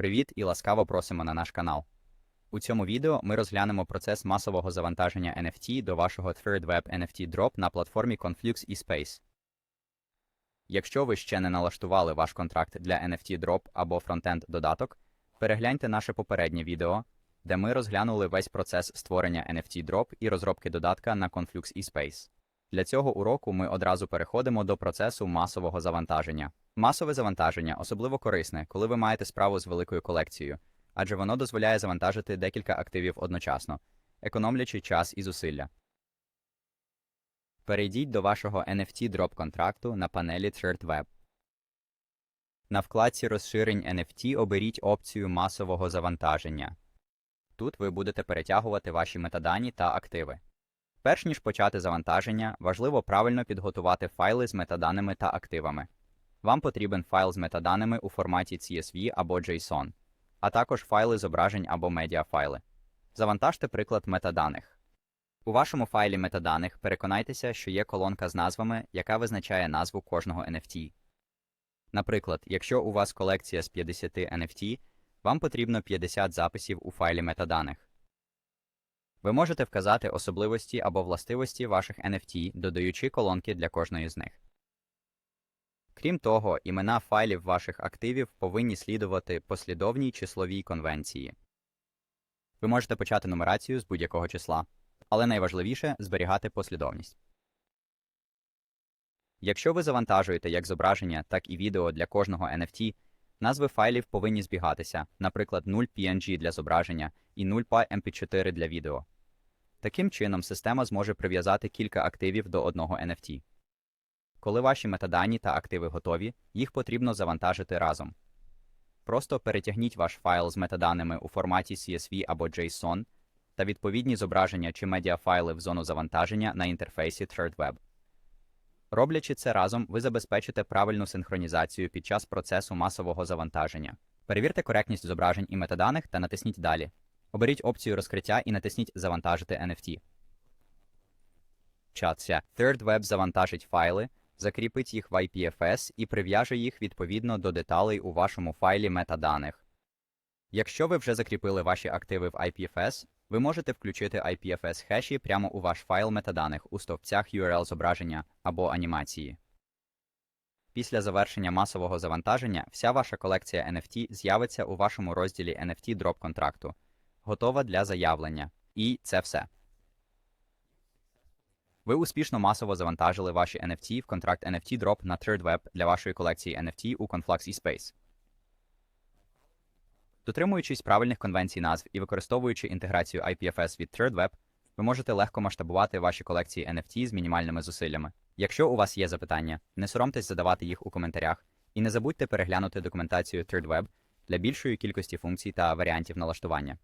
Привіт і ласкаво просимо на наш канал. У цьому відео ми розглянемо процес масового завантаження NFT до вашого Third Web NFT Drop на платформі Conflux eSpace. Якщо ви ще не налаштували ваш контракт для NFT Drop або фронтенд додаток, перегляньте наше попереднє відео, де ми розглянули весь процес створення NFT Drop і розробки додатка на Conflux eSpace. Для цього уроку ми одразу переходимо до процесу масового завантаження. Масове завантаження особливо корисне, коли ви маєте справу з великою колекцією, адже воно дозволяє завантажити декілька активів одночасно, економлячи час і зусилля. Перейдіть до вашого NFT Drop контракту на панелі Third На вкладці розширень NFT оберіть опцію масового завантаження. Тут ви будете перетягувати ваші метадані та активи. Перш ніж почати завантаження, важливо правильно підготувати файли з метаданими та активами. Вам потрібен файл з метаданими у форматі CSV або JSON, а також файли зображень або медіафайли. Завантажте приклад метаданих. У вашому файлі метаданих переконайтеся, що є колонка з назвами, яка визначає назву кожного NFT. Наприклад, якщо у вас колекція з 50 NFT, вам потрібно 50 записів у файлі метаданих. Ви можете вказати особливості або властивості ваших NFT, додаючи колонки для кожної з них. Крім того, імена файлів ваших активів повинні слідувати послідовній числовій конвенції. Ви можете почати нумерацію з будь-якого числа, але найважливіше зберігати послідовність. Якщо ви завантажуєте як зображення, так і відео для кожного NFT, назви файлів повинні збігатися, наприклад, 0 PNG для зображення і 0 MP4 для відео. Таким чином, система зможе прив'язати кілька активів до одного NFT. Коли ваші метадані та активи готові, їх потрібно завантажити разом. Просто перетягніть ваш файл з метаданими у форматі CSV або JSON та відповідні зображення чи медіафайли в зону завантаження на інтерфейсі ThirdWeb. Роблячи це разом, ви забезпечите правильну синхронізацію під час процесу масового завантаження. Перевірте коректність зображень і метаданих та натисніть Далі. Оберіть опцію розкриття і натисніть Завантажити NFT. Чатся. ThirdWeb завантажить файли, закріпить їх в IPFS і прив'яже їх відповідно до деталей у вашому файлі метаданих. Якщо ви вже закріпили ваші активи в IPFS, ви можете включити IPFS хеші прямо у ваш файл метаданих у стовпцях URL зображення або анімації. Після завершення масового завантаження вся ваша колекція NFT з'явиться у вашому розділі NFT Drop контракту, готова для заявлення. І це все. Ви успішно масово завантажили ваші NFT в контракт NFT Drop на ThirdWeb для вашої колекції NFT у Conflux eSpace. Дотримуючись правильних конвенцій назв і використовуючи інтеграцію IPFS від ThirdWeb, ви можете легко масштабувати ваші колекції NFT з мінімальними зусиллями. Якщо у вас є запитання, не соромтесь задавати їх у коментарях і не забудьте переглянути документацію ThirdWeb для більшої кількості функцій та варіантів налаштування.